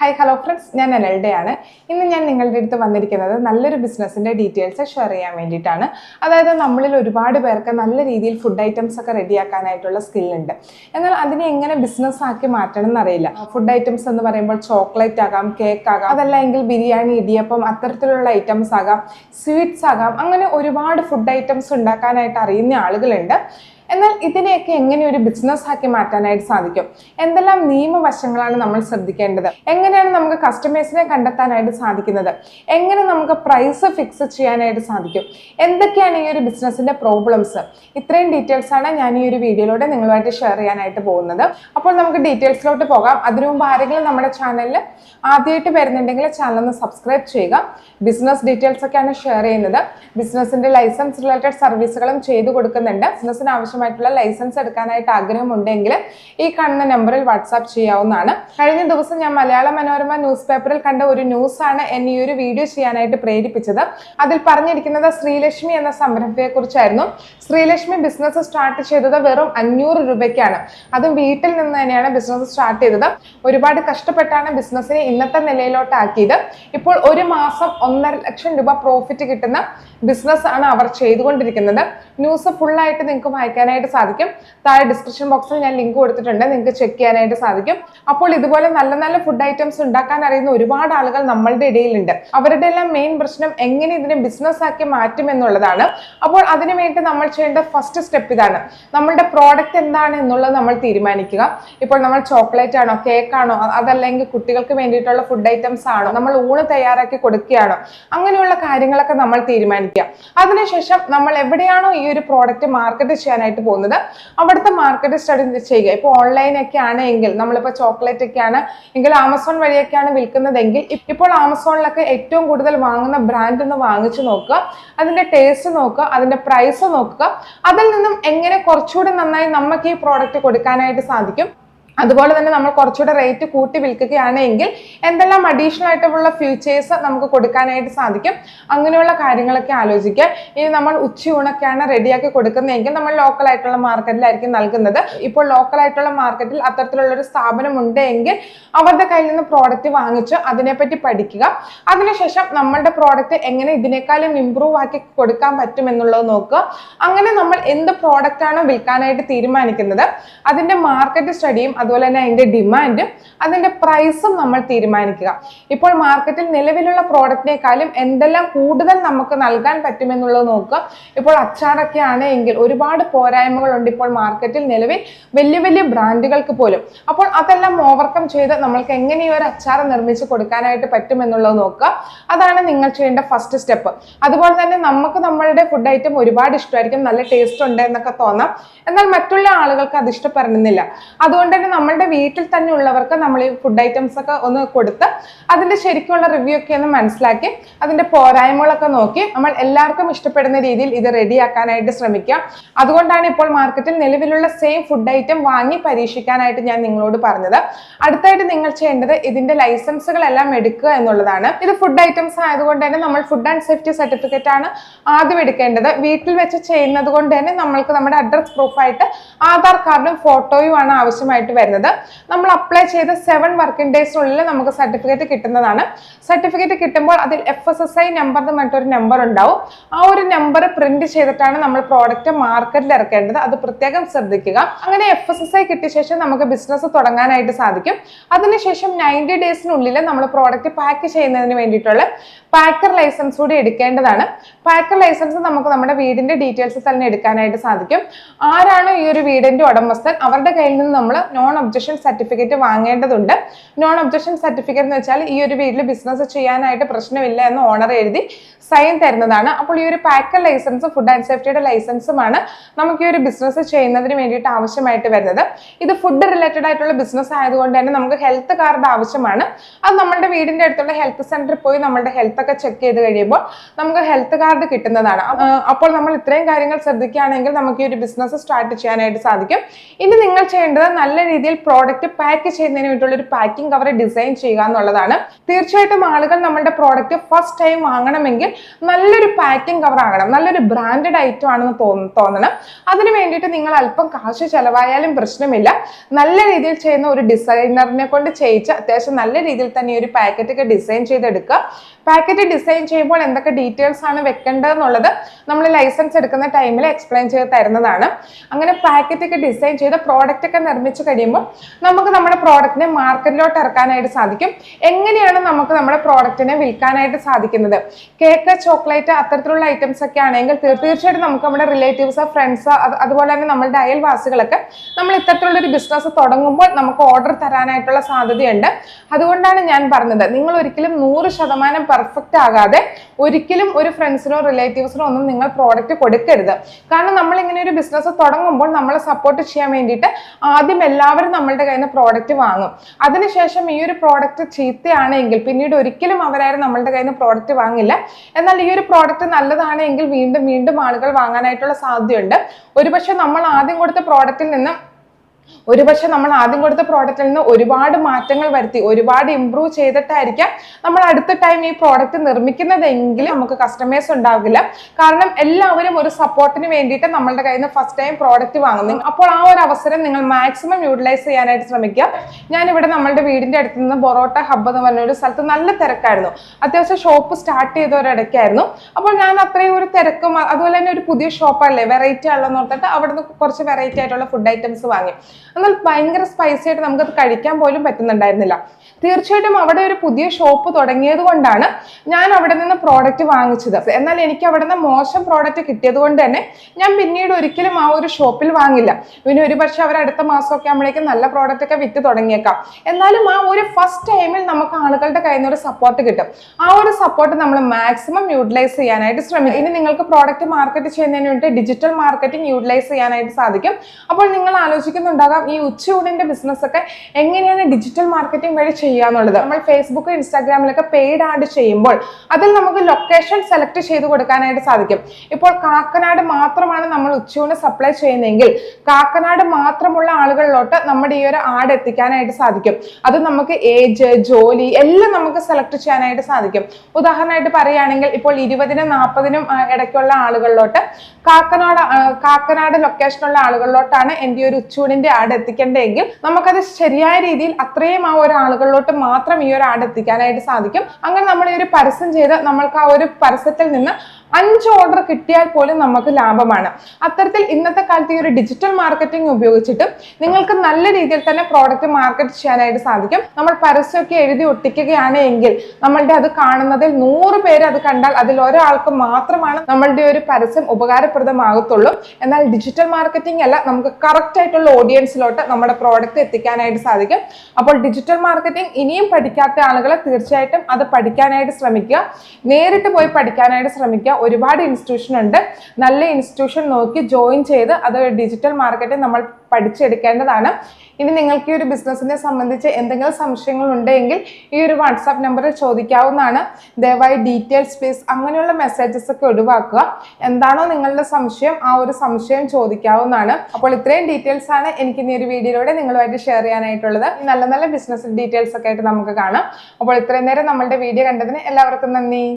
Hi hello friends ഞാൻ അനൽഡയാണ് ഇന്ന് ഞാൻ നിങ്ങളുടെ അടുത്ത് വന്നിരിക്കുന്നത് നല്ലൊരു ബിസിനസ്സിന്റെ ഡീറ്റെയിൽസ് ഷെയർ ചെയ്യാൻ വേണ്ടിയിട്ടാണ്. അതായത് നമ്മളിൽ ഒരുപാട് പേർക്ക് നല്ല രീതിയിൽ ഫുഡ് ഐറ്റംസ് ഒക്കെ റെഡിയാക്കാനായിട്ടുള്ള സ്കില്ലുണ്ട് എന്നാൽ അതിനെ എങ്ങനെ ബിസിനസ് ആക്കി മാറ്റണം എന്നറിയില്ല. ഫുഡ് ഐറ്റംസ് എന്ന് പറയുമ്പോൾ ചോക്ലേറ്റ് ആകാം കേക്ക് ആകാം അതല്ല എങ്കിൽ ബിരിയാണി ഇടിയപ്പം അത്തരത്തിലുള്ള ഐറ്റംസ് ആകാം സ്വീറ്റ്സ് ആകാം അങ്ങനെ ഒരുപാട് ഫുഡ് ഐറ്റംസ് ഉണ്ടാക്കാനായിട്ട് അറിയുന്ന ആളുകളുണ്ട്. എന്നാൽ ഇതിനെയൊക്കെ എങ്ങനെ ഒരു ബിസിനസ് ആക്കി മാറ്റാനായിട്ട് സാധിക്കും? എന്തെല്ലാം നിയമവശങ്ങളാണ് നമ്മൾ ശ്രദ്ധിക്കേണ്ടത്? എങ്ങനെയാണ് നമുക്ക് കസ്റ്റമേഴ്സിനെ കണ്ടെത്താനായിട്ട് സാധിക്കുന്നത്? എങ്ങനെ നമുക്ക് പ്രൈസ് ഫിക്സ് ചെയ്യാനായിട്ട് സാധിക്കും? എന്തൊക്കെയാണ് ഈ ഒരു ബിസിനസ്സിന്റെ പ്രോബ്ലംസ് ഇത്രയും ഡീറ്റെയിൽസ് ആണ് ഞാൻ ഈ ഒരു വീഡിയോയിലൂടെ നിങ്ങളുമായിട്ട് ഷെയർ ചെയ്യാനായിട്ട് പോകുന്നത്. അപ്പോൾ നമുക്ക് ഡീറ്റെയിൽസിലോട്ട് പോകാം. അതിനു മുമ്പ് ആരെങ്കിലും നമ്മുടെ ചാനലിൽ ആദ്യമായിട്ട് വരുന്നുണ്ടെങ്കിൽ ചാനൽ ഒന്ന് സബ്സ്ക്രൈബ് ചെയ്യുക. ബിസിനസ് ഡീറ്റെയിൽസ് ഒക്കെയാണ് ഷെയർ ചെയ്യുന്നത്. ബിസിനസിന്റെ ലൈസൻസ് റിലേറ്റഡ് സർവീസുകളും ചെയ്തു കൊടുക്കുന്നുണ്ട്. ബിസിനസ്സിന് ആവശ്യമായിട്ടുള്ള ലൈസൻസ് എടുക്കാനായിട്ട് ആഗ്രഹമുണ്ടെങ്കിൽ ഈ കാണുന്ന നമ്പറിൽ വാട്സാപ്പ് ചെയ്യാവുന്നതാണ്. കഴിഞ്ഞ ദിവസം ഞാൻ മലയാള മനോരമ ന്യൂസ് പേപ്പറിൽ കണ്ട ഒരു ന്യൂസ് ആണ് എന്നെ ഈ ഒരു വീഡിയോ ചെയ്യാനായിട്ട് പ്രേരിപ്പിച്ചത്. അതിൽ പറഞ്ഞിരിക്കുന്നത് ശ്രീലക്ഷ്മി എന്ന സംരംഭത്തെ കുറിച്ചായിരുന്നു ശ്രീലക്ഷ്മി ബിസിനസ് സ്റ്റാർട്ട് ചെയ്തത് വെറും അഞ്ഞൂറ് രൂപയ്ക്കാണ്. അതും വീട്ടിൽ നിന്ന് തന്നെയാണ് ബിസിനസ് സ്റ്റാർട്ട് ചെയ്തത്. ഒരുപാട് കഷ്ടപ്പെട്ടാണ് ബിസിനസ്സിനെ ഇന്നത്തെ നിലയിലോട്ടാക്കിയത്. ഇപ്പോൾ ഒരു മാസം ഒന്നര ലക്ഷം രൂപ പ്രോഫിറ്റ് കിട്ടുന്ന ബിസിനസ് ആണ് അവർ ചെയ്തുകൊണ്ടിരിക്കുന്നത്. ന്യൂസ് ഫുള്ളായിട്ട് നിങ്ങൾക്ക് വായിക്കാനായിട്ട് സാധിക്കും. താഴെ ഡിസ്ക്രിപ്ഷൻ ബോക്സിൽ ഞാൻ ലിങ്ക് കൊടുത്തിട്ടുണ്ട്. നിങ്ങൾക്ക് ചെക്ക് ചെയ്യാനായിട്ട് സാധിക്കും. അപ്പോൾ ഇതുപോലെ നല്ല നല്ല ഫുഡ് ഐറ്റംസ് ഉണ്ടാക്കാൻ അറിയുന്ന ഒരുപാട് ആളുകൾ നമ്മളുടെ ഇടയിലുണ്ട്. അവരുടെ എല്ലാം മെയിൻ പ്രശ്നം എങ്ങനെ ഇതിനെ ബിസിനസ് ആക്കി മാറ്റും എന്നുള്ളതാണ്. അപ്പോൾ അതിനു വേണ്ടി നമ്മൾ ചെയ്യേണ്ട ഫസ്റ്റ് സ്റ്റെപ്പ് ഇതാണ്. നമ്മളുടെ പ്രോഡക്റ്റ് എന്താണ് എന്നുള്ളത് നമ്മൾ തീരുമാനിക്കുക. ഇപ്പോൾ നമ്മൾ ചോക്ലേറ്റ് ആണോ കേക്ക് ആണോ അതല്ലെങ്കിൽ കുട്ടികൾക്ക് വേണ്ടിയിട്ടുള്ള ഫുഡ് ഐറ്റംസ് ആണോ നമ്മൾ ഊണ് തയ്യാറാക്കി കൊടുക്കുകയാണോ അങ്ങനെയുള്ള കാര്യങ്ങളൊക്കെ നമ്മൾ തീരുമാനിക്കുക. അതിനുശേഷം നമ്മൾ എവിടെയാണോ ഈ ഒരു പ്രോഡക്റ്റ് മാർക്കറ്റ് ചെയ്യാനായിട്ട് പോകുന്നത്. അവിടുത്തെ മാർക്കറ്റ് സ്റ്റഡി ചെയ്യുക. ഇപ്പോൾ ഓൺലൈൻ ഒക്കെ ആണ് എങ്കിൽ നമ്മളിപ്പോൾ ചോക്ലേറ്റ് ഒക്കെയാണ് എങ്കിൽ ആമസോൺ വഴിയൊക്കെയാണ് വിൽക്കുന്നതെങ്കിൽ ഇപ്പോൾ ആമസോണിലൊക്കെ ഏറ്റവും കൂടുതൽ വാങ്ങുന്ന ബ്രാൻഡ് ഒന്ന് വാങ്ങിച്ചു നോക്കുക. അതിന്റെ ടേസ്റ്റ് നോക്കുക അതിന്റെ പ്രൈസ് നോക്കുക. അതിൽ നിന്നും എങ്ങനെ കുറച്ചുകൂടി നന്നായി നമുക്ക് ഈ പ്രോഡക്റ്റ് കൊടുക്കാനായിട്ട് സാധിക്കും? അതുപോലെ തന്നെ നമ്മൾ കുറച്ചുകൂടെ റേറ്റ് കൂട്ടി വിൽക്കുകയാണെങ്കിൽ എന്തെല്ലാം അഡീഷണൽ ആയിട്ടുള്ള ഫ്യൂച്ചേഴ്സ് നമുക്ക് കൊടുക്കാനായിട്ട് സാധിക്കും? അങ്ങനെയുള്ള കാര്യങ്ങളൊക്കെ ആലോചിക്കുക ഇനി നമ്മൾ ഉച്ചയൂണൊക്കെയാണ് റെഡിയാക്കി കൊടുക്കുന്നതെങ്കിൽ നമ്മൾ ലോക്കൽ ആയിട്ടുള്ള മാർക്കറ്റിലായിരിക്കും നൽകുന്നത്. ഇപ്പോൾ ലോക്കൽ ആയിട്ടുള്ള മാർക്കറ്റിൽ അത്തരത്തിലുള്ള ഒരു സ്ഥാപനം ഉണ്ട് എങ്കിൽ അവരുടെ കയ്യിൽ നിന്ന് പ്രോഡക്റ്റ് വാങ്ങിച്ച് അതിനെപ്പറ്റി പഠിക്കുക. അതിനുശേഷം നമ്മളുടെ പ്രോഡക്റ്റ് എങ്ങനെ ഇതിനേക്കാളും ഇമ്പ്രൂവ് ആക്കി കൊടുക്കാൻ പറ്റും എന്നുള്ളത് നോക്കുക. അങ്ങനെ നമ്മൾ എന്ത് പ്രോഡക്റ്റ് ആണോ വിൽക്കാനായിട്ട് തീരുമാനിക്കുന്നത്? അതിന്റെ മാർക്കറ്റ് സ്റ്റഡിയും അതുപോലെ തന്നെ അതിന്റെ ഡിമാൻഡും അതിന്റെ പ്രൈസും നമ്മൾ തീരുമാനിക്കുക. ഇപ്പോൾ മാർക്കറ്റിൽ നിലവിലുള്ള പ്രോഡക്റ്റിനേക്കാളും എന്തെല്ലാം കൂടുതൽ നമുക്ക് നൽകാൻ പറ്റുമെന്നുള്ളത് നോക്കുക. ഇപ്പോൾ അച്ചാറൊക്കെ ആണെങ്കിൽ ഒരുപാട് പോരായ്മകളുണ്ട് ഇപ്പോൾ മാർക്കറ്റിൽ നിലവിൽ വലിയ വലിയ ബ്രാൻഡുകൾക്ക് പോലും. അപ്പോൾ അതെല്ലാം ഓവർകം ചെയ്ത് നമ്മൾക്ക് എങ്ങനെ ഈ ഒരു അച്ചാർ നിർമ്മിച്ച് കൊടുക്കാനായിട്ട് പറ്റുമെന്നുള്ളത് നോക്കുക. അതാണ് നിങ്ങൾ ചെയ്യേണ്ട ഫസ്റ്റ് സ്റ്റെപ്പ് അതുപോലെ തന്നെ നമുക്ക് നമ്മളുടെ ഫുഡ് ഐറ്റം ഒരുപാട് ഇഷ്ടമായിരിക്കും. നല്ല ടേസ്റ്റ് ഉണ്ട് എന്നൊക്കെ തോന്നാം. എന്നാൽ മറ്റുള്ള ആളുകൾക്ക് അത് ഇഷ്ടപ്പെടുന്നില്ല അതുകൊണ്ട് തന്നെ നമ്മളുടെ വീട്ടിൽ തന്നെ ഉള്ളവർക്ക് നമ്മൾ ഈ ഫുഡ് ഐറ്റംസ് ഒക്കെ ഒന്ന് കൊടുത്ത് അതിന്റെ ശരിക്കുള്ള റിവ്യൂ ഒക്കെ ഒന്ന് മനസ്സിലാക്കി അതിന്റെ പോരായ്മകളൊക്കെ നോക്കി നമ്മൾ എല്ലാവർക്കും ഇഷ്ടപ്പെടുന്ന രീതിയിൽ ഇത് റെഡിയാക്കാനായിട്ട് ശ്രമിക്കുക. അതുകൊണ്ടാണ് ഇപ്പോൾ മാർക്കറ്റിൽ നിലവിലുള്ള സെയിം ഫുഡ് ഐറ്റം വാങ്ങി പരീക്ഷിക്കാനായിട്ട് ഞാൻ നിങ്ങളോട് പറഞ്ഞത്. അടുത്തായിട്ട് നിങ്ങൾ ചെയ്യേണ്ടത് ഇതിന്റെ ലൈസൻസുകളെല്ലാം എടുക്കുക എന്നുള്ളതാണ്. ഇത് ഫുഡ് ഐറ്റംസ് ആയതുകൊണ്ട് തന്നെ നമ്മൾ ഫുഡ് ആൻഡ് സേഫ്റ്റി സർട്ടിഫിക്കറ്റ് ആണ് ആദ്യം എടുക്കേണ്ടത്. വീട്ടിൽ വെച്ച് ചെയ്യുന്നത് കൊണ്ട് തന്നെ നമ്മൾക്ക് നമ്മുടെ അഡ്രസ് പ്രൂഫായിട്ട് ആധാർ കാർഡും ഫോട്ടോയും ആണ് ആവശ്യമായിട്ട് വരുന്നത് നമ്മൾ അപ്ലൈ ചെയ്ത സെവൻ വർക്കിംഗ് ഡേയ്സിനുള്ളിൽ നമുക്ക് സർട്ടിഫിക്കറ്റ് കിട്ടുന്നതാണ്. സർട്ടിഫിക്കറ്റ് കിട്ടുമ്പോൾ അതിൽ F S S I number എന്ന് പറഞ്ഞിട്ടൊരു നമ്പർ ഉണ്ടാവും. ആ ഒരു നമ്പർ പ്രിന്റ് ചെയ്തിട്ടാണ് നമ്മൾ പ്രോഡക്റ്റ് മാർക്കറ്റിൽ ഇറക്കേണ്ടത്. അത് പ്രത്യേകം ശ്രദ്ധിക്കുക. അങ്ങനെ എഫ് എസ് എസ് ഐ കിട്ടിയ ശേഷം നമുക്ക് ബിസിനസ് തുടങ്ങാനായിട്ട് സാധിക്കും. അതിനുശേഷം നയന്റി ഡേയ്സിനുള്ളിൽ നമ്മൾ പ്രോഡക്റ്റ് പാക്ക് ചെയ്യുന്നതിന് വേണ്ടിയിട്ടുള്ള പാക്കർ ലൈസൻസ് കൂടി എടുക്കേണ്ടതാണ്. പാക്കർ ലൈസൻസ് നമുക്ക് നമ്മുടെ വീടിന്റെ ഡീറ്റെയിൽസ് തന്നെ എടുക്കാനായിട്ട് സാധിക്കും. ആരാണോ ഈ ഒരു വീടിന്റെ ഉടമസ്ഥൻ? അവരുടെ കയ്യിൽ നിന്ന് നമ്മൾ നോൺ ഒബ്ജക്ഷൻ സർട്ടിഫിക്കറ്റ് വാങ്ങേണ്ടതുണ്ട്. നോൺ ഒബ്ജക്ഷൻ സർട്ടിഫിക്കറ്റ് എന്ന് വെച്ചാൽ ഈ ഒരു വീട്ടിൽ ബിസിനസ് ചെയ്യാനായിട്ട് പ്രശ്നമില്ല എന്ന് ഓണർ എഴുതി സൈൻ തരുന്നതാണ്. അപ്പോൾ ഈ ഒരു പാക്കർ ലൈസൻസ് ഫുഡ് ആൻഡ് സേഫ്റ്റിയുടെ ലൈസൻസുമാണ് നമുക്ക് ഈ ഒരു ബിസിനസ് ചെയ്യുന്നതിന് വേണ്ടിയിട്ട് ആവശ്യമായിട്ട് വരുന്നത്. ഇത് ഫുഡ് റിലേറ്റഡ് ആയിട്ടുള്ള ബിസിനസ് ആയതുകൊണ്ട് തന്നെ നമുക്ക് ഹെൽത്ത് കാർഡ് ആവശ്യമാണ്. അത് നമ്മുടെ വീടിന്റെ അടുത്തുള്ള ഹെൽത്ത് സെന്ററിൽ പോയി നമ്മുടെ ഹെൽത്ത് ഒക്കെ ചെക്ക് ചെയ്ത് കഴിയുമ്പോൾ നമുക്ക് ഹെൽത്ത് കാർഡ് കിട്ടുന്നതാണ്. അപ്പോൾ നമ്മൾ ഇത്രയും കാര്യങ്ങൾ ശ്രദ്ധിക്കുകയാണെങ്കിൽ നമുക്ക് ഈ ഒരു ബിസിനസ് സ്റ്റാർട്ട് ചെയ്യാനായിട്ട് സാധിക്കും. ഇനി നിങ്ങൾ ചെയ്യേണ്ടത് നല്ല പ്രോഡക്റ്റ് പാക്ക് ചെയ്യുന്നതിന് വേണ്ടിയുള്ള ഒരു പാക്കിംഗ് കവർ ഡിസൈൻ ചെയ്യുക എന്നുള്ളതാണ്. തീർച്ചയായിട്ടും ആളുകൾ നമ്മുടെ പ്രോഡക്റ്റ് ഫസ്റ്റ് ടൈം വാങ്ങണമെങ്കിൽ നല്ലൊരു പാക്കിംഗ് കവർ ആകണം. നല്ലൊരു ബ്രാൻഡഡ് ഐറ്റം ആണെന്ന് തോന്ന- തോന്നണം. അതിന് വേണ്ടിയിട്ട് നിങ്ങൾ അല്പം കാശ് ചെലവായാലും പ്രശ്നമില്ല. നല്ല രീതിയിൽ ചെയ്യുന്ന ഒരു ഡിസൈനറിനെ കൊണ്ട് ചെയ്യിച്ച് അത്യാവശ്യം നല്ല രീതിയിൽ തന്നെ ഒരു പാക്കറ്റ് ഒക്കെ ഡിസൈൻ ചെയ്തെടുക്കുക. പാക്കറ്റ് ഡിസൈൻ ചെയ്യുമ്പോൾ എന്തൊക്കെ ഡീറ്റെയിൽസ് ആണ് വെക്കേണ്ടതെന്നുള്ളത് നമ്മൾ ലൈസൻസ് എടുക്കുന്ന ടൈമിൽ എക്സ്പ്ലെയിൻ ചെയ്ത് തരുന്നതാണ്. അങ്ങനെ പാക്കറ്റ് ഒക്കെ ഡിസൈൻ ചെയ്ത് പ്രോഡക്റ്റ് ഒക്കെ നിർമ്മിച്ച് കഴിയുമ്പോൾ നമുക്ക് നമ്മുടെ പ്രോഡക്റ്റിനെ മാർക്കറ്റിലോട്ട് ഇറക്കാനായിട്ട് സാധിക്കും. എങ്ങനെയാണ് നമുക്ക് നമ്മുടെ പ്രോഡക്റ്റിനെ വിൽക്കാനായിട്ട് സാധിക്കുന്നത്? കേക്ക് ചോക്ലേറ്റ് അത്തരത്തിലുള്ള ഐറ്റംസ് ഒക്കെ ആണെങ്കിൽ തീർച്ചയായിട്ടും നമുക്ക് നമ്മുടെ റിലേറ്റീവ്സ് ഫ്രണ്ട്സ് അതുപോലെ തന്നെ നമ്മളുടെ അയൽവാസികളൊക്കെ നമ്മൾ ഇത്തരത്തിലുള്ള ഒരു ബിസിനസ് തുടങ്ങുമ്പോൾ നമുക്ക് ഓർഡർ തരാനായിട്ടുള്ള സാധ്യതയുണ്ട്. അതുകൊണ്ടാണ് ഞാൻ പറഞ്ഞത് നിങ്ങൾ ഒരിക്കലും നൂറ് ശതമാനം പെർഫെക്റ്റ് ആകാതെ ഒരിക്കലും ഒരു ഫ്രണ്ട്സിനോ റിലേറ്റീവ്സിനോ ഒന്നും നിങ്ങൾ പ്രോഡക്റ്റ് കൊടുക്കരുത്. കാരണം നമ്മൾ ഇങ്ങനെ ഒരു ബിസിനസ് തുടങ്ങുമ്പോൾ നമ്മളെ സപ്പോർട്ട് ചെയ്യാൻ വേണ്ടിയിട്ട് ആദ്യം എല്ലാവരും നമ്മളുടെ കയ്യിൽ നിന്ന് പ്രോഡക്റ്റ് വാങ്ങും. അതിനുശേഷം ഈ ഒരു പ്രോഡക്റ്റ് ചീത്തയാണെങ്കിൽ പിന്നീട് ഒരിക്കലും അവരാരും നമ്മളുടെ കയ്യിൽ നിന്ന് പ്രോഡക്റ്റ് വാങ്ങില്ല. എന്നാൽ ഈ ഒരു പ്രോഡക്റ്റ് നല്ലതാണെങ്കിൽ വീണ്ടും വീണ്ടും ആളുകൾ വാങ്ങാനായിട്ടുള്ള സാധ്യതയുണ്ട്. ഒരുപക്ഷെ നമ്മൾ ആദ്യം കൊടുത്ത പ്രോഡക്റ്റിൽ നിന്ന് ഒരുപക്ഷെ നമ്മൾ ആദ്യം കൊടുത്ത പ്രോഡക്റ്റിൽ നിന്ന് ഒരുപാട് മാറ്റങ്ങൾ വരുത്തി ഒരുപാട് ഇമ്പ്രൂവ് ചെയ്തിട്ടായിരിക്കാം നമ്മൾ അടുത്ത ടൈം ഈ പ്രോഡക്റ്റ് നിർമ്മിക്കുന്നതെങ്കിൽ നമുക്ക് കസ്റ്റമേഴ്സ് ഉണ്ടാവില്ല. കാരണം എല്ലാവരും ഒരു സപ്പോർട്ടിന് വേണ്ടിയിട്ട് നമ്മളുടെ കയ്യിൽ നിന്ന് ഫസ്റ്റ് ടൈം പ്രോഡക്റ്റ് വാങ്ങുന്നു. അപ്പോൾ ആ ഒരു അവസരം നിങ്ങൾ മാക്സിമം യൂട്ടിലൈസ് ചെയ്യാനായിട്ട് ശ്രമിക്കുക. ഞാനിവിടെ നമ്മളുടെ വീടിന്റെ അടുത്ത് നിന്ന് ബൊറോട്ട ഹബ്ബ് എന്ന് പറഞ്ഞ ഒരു സ്ഥലത്ത് നല്ല തിരക്കായിരുന്നു. അത്യാവശ്യം ഷോപ്പ് സ്റ്റാർട്ട് ചെയ്ത ഒരിടയ്ക്കായിരുന്നു അപ്പോൾ ഞാൻ അത്രയും ഒരു തിരക്കും അതുപോലെ തന്നെ ഒരു പുതിയ ഷോപ്പല്ലേ വെറൈറ്റി ആണെന്ന് ഓർത്തിട്ട് അവിടെ നിന്ന് കുറച്ച് വെറൈറ്റി ആയിട്ടുള്ള ഫുഡ് ഐറ്റംസ് വാങ്ങി. എന്നാൽ ഭയങ്കര സ്പൈസി ആയിട്ട് നമുക്കത് കഴിക്കാൻ പോലും പറ്റുന്നുണ്ടായിരുന്നില്ല. തീർച്ചയായിട്ടും അവിടെ ഒരു പുതിയ ഷോപ്പ് തുടങ്ങിയത് കൊണ്ടാണ് ഞാൻ അവിടെ നിന്ന് പ്രോഡക്റ്റ് വാങ്ങിച്ചത്. എന്നാൽ എനിക്ക് അവിടെ നിന്ന് മോശം പ്രോഡക്റ്റ് കിട്ടിയത് കൊണ്ട് തന്നെ ഞാൻ പിന്നീട് ഒരിക്കലും ആ ഒരു ഷോപ്പിൽ വാങ്ങില്ല. പിന്നെ ഒരു പക്ഷെ അവർ അടുത്ത മാസമൊക്കെ ആകുമ്പോഴേക്കും നല്ല പ്രോഡക്റ്റ് ഒക്കെ വിറ്റ് തുടങ്ങിയേക്കാം. എന്നാലും ആ ഒരു ഫസ്റ്റ് ടൈമിൽ നമുക്ക് ആളുകളുടെ കയ്യിൽ നിന്ന് ഒരു സപ്പോർട്ട് കിട്ടും. ആ ഒരു സപ്പോർട്ട് നമ്മൾ മാക്സിമം യൂട്ടിലൈസ് ചെയ്യാനായിട്ട് ശ്രമിക്കും. ഇനി നിങ്ങൾക്ക് പ്രോഡക്റ്റ് മാർക്കറ്റ് ചെയ്യുന്നതിന് വേണ്ടി ഡിജിറ്റൽ മാർക്കറ്റിംഗ് യൂട്ടിലൈസ് ചെയ്യാനായിട്ട് സാധിക്കും. അപ്പോൾ നിങ്ങൾ ആലോചിക്കുന്നുണ്ടാകാം ഈ ഉച്ചയൂടിന്റെ ബിസിനസ് ഒക്കെ എങ്ങനെയാണ് ഡിജിറ്റൽ മാർക്കറ്റിംഗ് വഴി ചെയ്യാന്നുള്ളത് നമ്മൾ ഫേസ്ബുക്ക് ഇൻസ്റ്റാഗ്രാമിലൊക്കെ പെയ്ഡ് ആഡ് ചെയ്യുമ്പോൾ അതിൽ നമുക്ക് ലൊക്കേഷൻ സെലക്ട് ചെയ്ത് കൊടുക്കാനായിട്ട് സാധിക്കും. ഇപ്പോൾ കാക്കനാട് മാത്രമാണ് നമ്മൾ ഉച്ചയൂണ് സപ്ലൈ ചെയ്യുന്നതെങ്കിൽ കാക്കനാട് മാത്രമുള്ള ആളുകളിലോട്ട് നമ്മുടെ ഈ ഒരു ആഡ് എത്തിക്കാനായിട്ട് സാധിക്കും. അത് നമുക്ക് ഏജ് ജോലി എല്ലാം നമുക്ക് സെലക്ട് ചെയ്യാനായിട്ട് സാധിക്കും. ഉദാഹരണമായിട്ട് പറയുകയാണെങ്കിൽ ഇപ്പോൾ ഇരുപതിനും നാൽപ്പതിനും ഇടയ്ക്കുള്ള ആളുകളിലോട്ട് കാക്കനാട് കാക്കനാട് ലൊക്കേഷനുള്ള ആളുകളിലോട്ടാണ് എന്റെ ഒരു ഉച്ചൂണിന്റെ ആഡ് എത്തിക്കേണ്ടതെങ്കിൽ നമുക്കത് ശരിയായ രീതിയിൽ അത്രയും ആ ഒരു ആളുകളിലോട്ട് മാത്രം ഈ ഒരു ആഡ് എത്തിക്കാനായിട്ട് സാധിക്കും. അങ്ങനെ നമ്മൾ ഈ ഒരു പരസ്യം ചെയ്ത് നമ്മൾക്ക് ആ ഒരു പരസ്യത്തിൽ നിന്ന് അഞ്ച് ഓർഡർ കിട്ടിയാൽ പോലും നമുക്ക് ലാഭമാണ്. അത്തരത്തിൽ ഇന്നത്തെ കാലത്ത് ഈ ഒരു ഡിജിറ്റൽ മാർക്കറ്റിംഗ് ഉപയോഗിച്ചിട്ട് നിങ്ങൾക്ക് നല്ല രീതിയിൽ തന്നെ പ്രോഡക്റ്റ് മാർക്കറ്റ് ചെയ്യാനായിട്ട് സാധിക്കും. നമ്മൾ പരസ്യമൊക്കെ എഴുതി ഒട്ടിക്കുകയാണ് എങ്കിൽ നമ്മളുടെ അത് കാണുന്നതിൽ നൂറ് പേര് അത് കണ്ടാൽ അതിൽ ഒരാൾക്ക് മാത്രമാണ് നമ്മളുടെ ഒരു പരസ്യം ഉപകാരപ്രദമാകത്തുള്ളൂ. എന്നാൽ ഡിജിറ്റൽ മാർക്കറ്റിംഗ് അല്ല നമുക്ക് കറക്റ്റ് ആയിട്ടുള്ള ഓഡിയൻസിലോട്ട് നമ്മുടെ പ്രോഡക്റ്റ് എത്തിക്കാനായിട്ട് സാധിക്കും. അപ്പോൾ ഡിജിറ്റൽ മാർക്കറ്റിംഗ് ഇനിയും പഠിക്കാത്ത ആളുകളെ തീർച്ചയായിട്ടും അത് പഠിക്കാനായിട്ട് ശ്രമിക്കുക. നേരിട്ട് പോയി പഠിക്കാനായിട്ട് ശ്രമിക്കുക. ഒരുപാട് ഇൻസ്റ്റിറ്റ്യൂഷൻ ഉണ്ട്. നല്ല ഇൻസ്റ്റിറ്റ്യൂഷൻ നോക്കി ജോയിൻ ചെയ്ത് അത് ഡിജിറ്റൽ മാർക്കറ്റിംഗ് നമ്മൾ പഠിച്ചെടുക്കേണ്ടതാണ്. ഇനി നിങ്ങൾക്ക് ഈ ഒരു ബിസിനസ്സിനെ സംബന്ധിച്ച് എന്തെങ്കിലും സംശയങ്ങൾ ഉണ്ടെങ്കിൽ ഈ ഒരു വാട്സാപ്പ് നമ്പറിൽ ചോദിക്കാവുന്നതാണ്. ദയവായി ഡീറ്റെയിൽസ് പ്ലീസ് അങ്ങനെയുള്ള മെസ്സേജസ് ഒക്കെ ഒഴിവാക്കുക. എന്താണോ നിങ്ങളുടെ സംശയം ആ ഒരു സംശയം ചോദിക്കാവുന്നതാണ്. അപ്പോൾ ഇത്രയും ഡീറ്റെയിൽസ് ആണ് എനിക്ക് ഇനി ഒരു വീഡിയോയിലൂടെ നിങ്ങളുമായിട്ട് ഷെയർ ചെയ്യാനായിട്ടുള്ളത്. നല്ല നല്ല ബിസിനസ് ഡീറ്റെയിൽസ് ഒക്കെ ആയിട്ട് നമുക്ക് കാണാം. അപ്പോൾ ഇത്രയും നേരം നമ്മളുടെ വീഡിയോ കണ്ടതിന് എല്ലാവർക്കും നന്ദി.